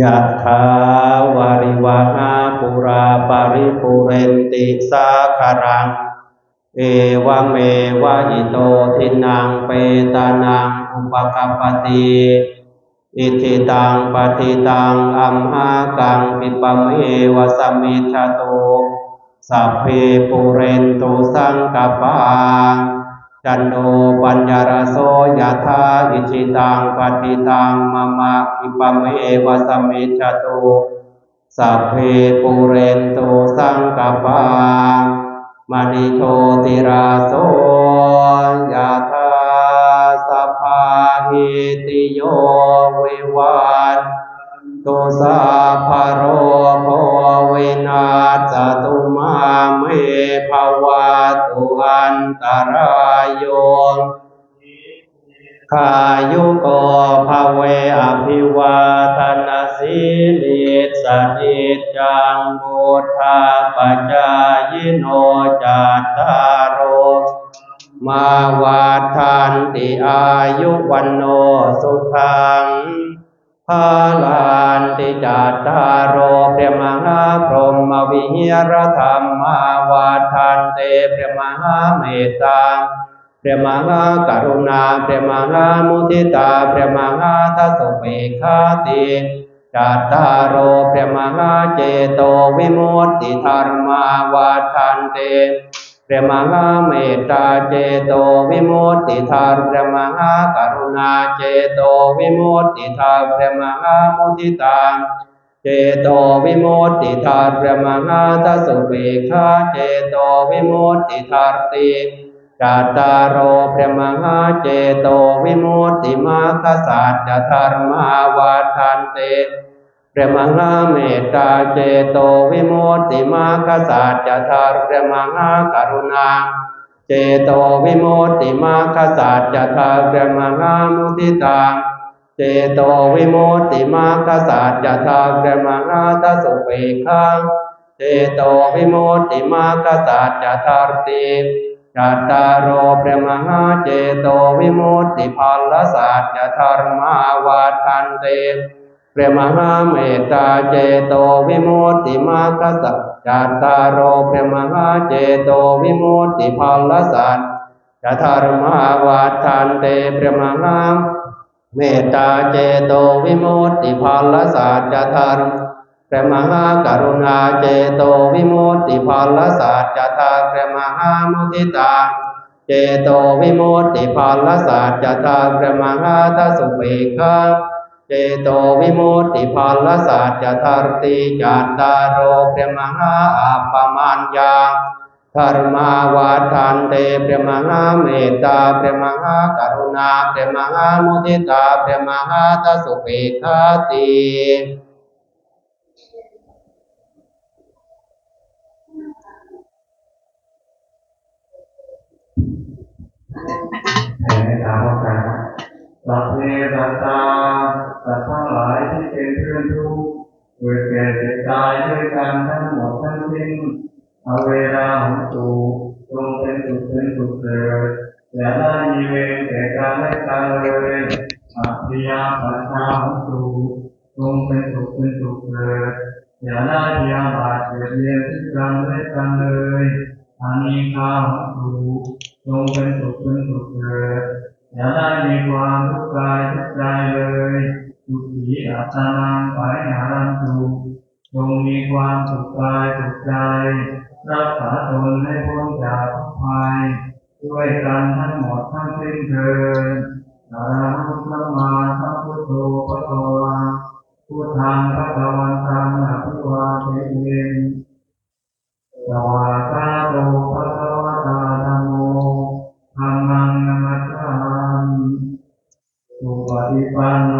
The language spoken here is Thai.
ยะถาวาริวหาปุราปาริปุเรนติสาคารัง เอวเมวะอิโตทินังเปตานังอุปกปปติอิทิตังปฏิตังอัมหากังปิปะเมวะสมมิชาตุสัพเพปุเรนตุสังกปา จันโนปัญญารโสยธาอิจิตังปฏิตังมะมะปิปะเมวะสมมิชาตุสัพเพปุเรนตุสังกปามณิโชติราโสยะธาสัพพาหิติโยวิวัน ตุสาภโรโภวินาศตุมาเมภวะตุอันตรายโยขายุโกภเวอภิวาทนาสิลิสนิจังบุทธาปจายโนจัตตารโมาวัฏทันติอายุวันโนสุขัง พาลานติจัตตารโรเปรมหาพรหมวิหารธรรมมาวัฏทันเตเปรมหาเมตตาเปรมหากรุณาเปรมหามุทิตาเปรมหาทัสสุเปกขาติจัตตารโรเปรมหาเจโตวิมุตติธรรมาวาทันเต เปรมหาเมตตาเจโตวิมุตติธรรมเปรมหากรุณาเจโตวิมุตติธรรมเปรมหามุทิตาเจโตวิมุตติธรรมเปรมหาทัสสุเปกขาเจโตวิมุตติธรรมติจัตตารโรเปรมหาเจโตวิมุตติมาคสัจจธรรมาวาทันเต เรมหาเมตตาเจโตวิโมติมาคสัจจธรรมเปรมหากรุณา เจโตวิโมติมาคสัจจธรรมเปรมหามุทิตาเจโตวิโมติมาคสัจจธรรมเปรมหาทัสุเปกขังเจโตวิโมติมาคสัจจธรรมติจัตตารโรเปรมหาเจโตวิโมติภัลลสัจจธรรมาวาทันเต เปรมหาเมตตาเจโตวิมุตติมาคสัจจัตตารโรเปรมหาเจโตวิมุตติภัลลสัจจธรรมาวาทันเตเปรมหาเมตตาเจโตวิมุตติภัลลสัจจธรรมพระมหากรุณาเจโตวิมุตติภัลลสัจจตาพระมหามุทิตาเจโตวิมุตติภัลลสัจจตาพระมหาทัสสุเปกขา เจโตวิมุตติภัลสัจจตารติจัตตารโรพรมหาอัปมัญญาธรรมาวาทันเตพรมหาเมตตาพรมหากรุณาพรมหามุทิตาพรมหาทัสสุเปกขาติแผ่ตามกันสัพเพสัตตา หลายที่เป็นเพื่อนทุกข์เกิดแก่เจ็บตายด้วยกันทั้งหมดทั้งสิ้นเอาเวลาของตูจงเป็นสุขเป็นสุขเถิดอย่าได้มีเวรแก่กันและกันเลยอัพยาปัชชาของตูจงเป็นสุขเป็นสุขเถิดอย่าได้พยาบาทเบียดเบียนซึ่งกันและกันเลยอานิคาของตูจงเป็นสุขเป็นสุขเถิดอย่าได้มีความทุกข์กายทุกข์ใจเลย อิอัตานังปะหารันตุจงมีความสุขกายสุขใจ รักษาตนให้พ้นจากภัยด้วยกันทั้งหมดทั้งสิ้นเถิดสาธุสัมมาสัมพุทโธพระตัวผู้ทางพระตวันตังอภิวาเทวินสวากาโตพระวตาธรรมโมธรรมังนัมัสสามิสุปฏิปันโน